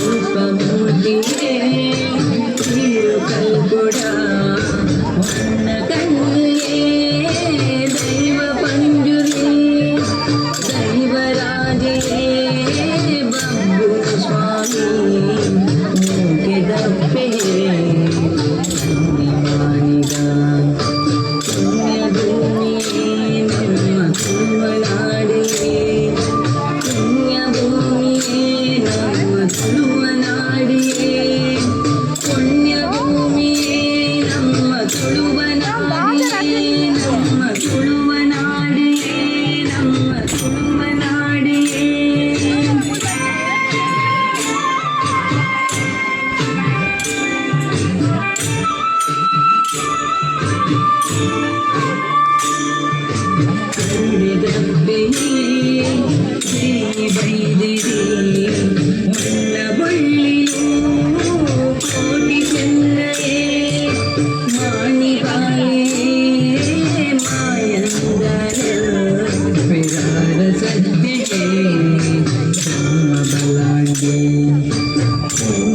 释放我的路弯。Mm-hmm.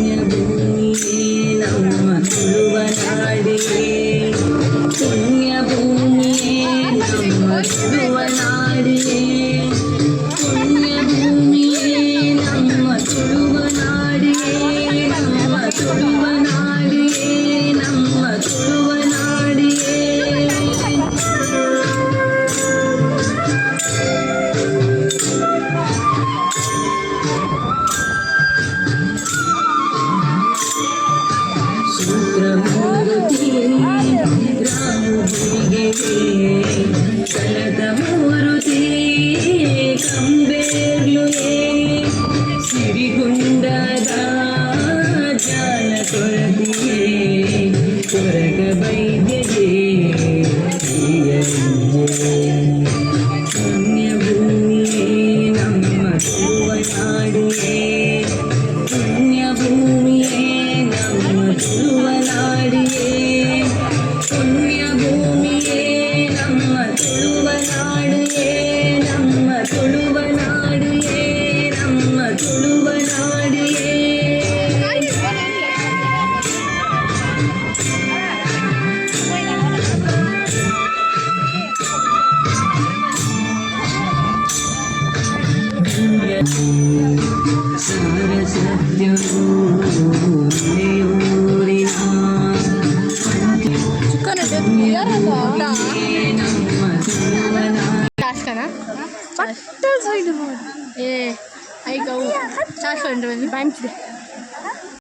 Side ಏ I gov charge ಬಂದ್ರೆ ಬಂದು ಬಾಂಚಿದೆ